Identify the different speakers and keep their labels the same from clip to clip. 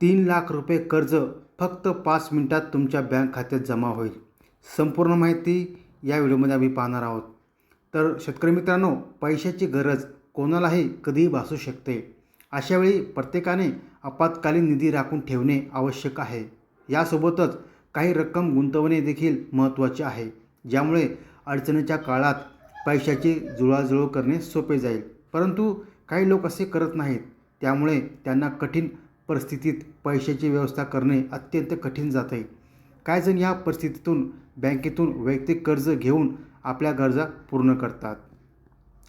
Speaker 1: तीन लाख रुपये कर्ज फक्त पाच मिनटात तुमच्या बँक खात्यात जमा होईल. संपूर्ण माहिती या व्हिडिओमध्ये आम्ही पाहणार आहोत. तर शेतकरी मित्रांनो पैशाची गरज कोणालाही कधीही भासू शकते. अशावेळी प्रत्येकाने आपत्कालीन निधी राखून ठेवणे आवश्यक आहे. यासोबतच काही रक्कम गुंतवणे देखील महत्त्वाचे आहे. ज्यामुळे अडचणीच्या काळात पैशाची जुळवाजुळव करणे सोपे जाईल. परंतु काही लोक असे करत नाहीत. त्यामुळे त्यांना कठीण परिस्थितीत पैशाची व्यवस्था करणे अत्यंत कठीण जात काही जण या परिस्थितीतून बँकेतून वैयक्तिक कर्ज घेऊन आपल्या गरजा पूर्ण करतात.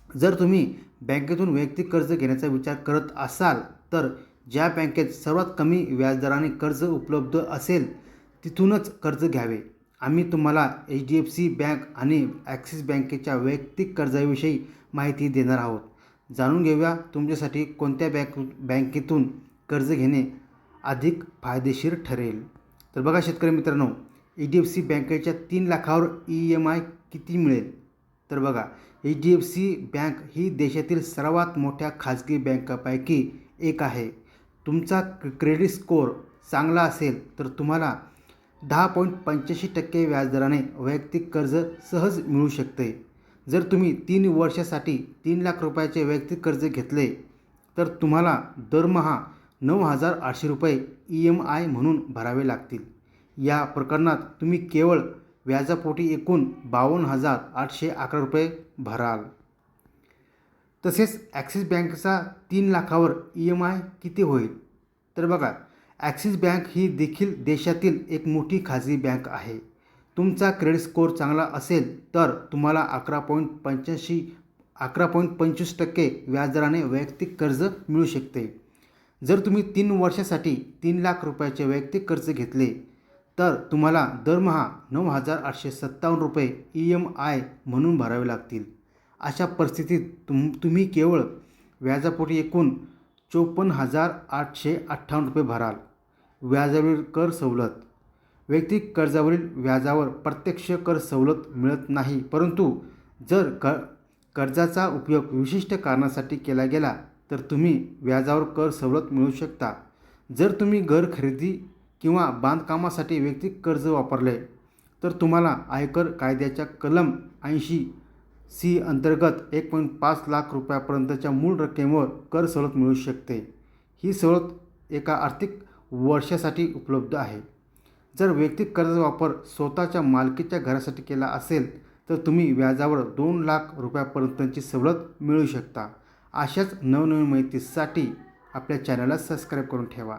Speaker 1: जर तुम्ही बँकेतून वैयक्तिक कर्ज घेण्याचा विचार करत असाल तर ज्या बँकेत सर्वात कमी व्याजदराने कर्ज उपलब्ध असेल तिथूनच कर्ज घ्यावे. आम्ही तुम्हाला H D F C bank आणि ॲक्सिस बँकेच्या वैयक्तिक कर्जाविषयी माहिती देणार आहोत. जाणून घेऊया तुमच्यासाठी कोणत्या बँक बँकेतून कर्ज घेणे अधिक फायदेशीर ठरेल. तर बघा शेतकरी मित्रांनो एच डी एफ सी बँकेच्या तीन लाखावर ई एम आय किती मिळेल? तर बघा H D F C bank ही देशातील सर्वात मोठ्या खाजगी बँकापैकी एक आहे. तुमचा क्रेडिट स्कोअर चांगला असेल तर तुम्हाला दहा पॉईंट पंच्याऐंशी टक्के व्याजदराने वैयक्तिक कर्ज सहज मिळू शकते. जर तुम्ही तीन वर्षासाठी तीन लाख रुपयाचे वैयक्तिक कर्ज घेतले तर तुम्हाला दरमहा नऊ हजार आठशे रुपये ई एम आय म्हणून भरावे लागतील. या प्रकरणात तुम्ही केवळ व्याजापोटी एकूण बावन्न हजार आठशे अकरा रुपये भराल. तसेच ॲक्सिस बँकचा तीन लाखावर ई एम आय किती होईल? तर बघा ॲक्सिस बँक ही देखील देशातील एक मोठी खाजगी बँक आहे. तुमचा क्रेडिट स्कोअर चांगला असेल तर तुम्हाला अकरा पॉईंट पंच्याऐंशी अकरा पॉईंट पंचवीस टक्के व्याजदराने वैयक्तिक कर्ज मिळू शकते. जर तुम्ही तीन वर्षासाठी तीन लाख रुपयाचे वैयक्तिक कर्ज घेतले तर तुम्हाला दरमहा नऊ हजार आठशे सत्तावन्न रुपये ई एम आय म्हणून भरावे लागतील. अशा परिस्थितीत तुम तुम्ही केवळ व्याजापोटी एकूण चोपन्न हजार आठशे अठ्ठावन्न रुपये भराल. व्याजावरील कर सवलत. वैयक्तिक कर्जावरील व्याजावर प्रत्यक्ष कर सवलत मिळत नाही परंतु जर क कर्जाचा उपयोग विशिष्ट कारणासाठी केला गेला तर तुम्ही व्याजावर कर सवलत मिळू शकता. जर तुम्ही घर खरेदी किंवा बांधकामासाठी वैयक्तिक कर्ज वापरले तर तुम्हाला आयकर कायद्याच्या कलम ऐंशी सी अंतर्गत एक पॉईंट पाच लाख रुपयापर्यंतच्या मूळ रकमेवर कर सवलत मिळू शकते. ही सवलत एका आर्थिक वर्षासाठी उपलब्ध आहे. जर वैयक्तिक कर्ज वापर स्वतःच्या मालकीच्या घरासाठी केला असेल तर तुम्ही व्याजावर दोन लाख रुपयापर्यंतची सवलत मिळू शकता. अशाच नवनवीन माहितीसाठी आपल्या चॅनलला सबस्क्राईब करून ठेवा.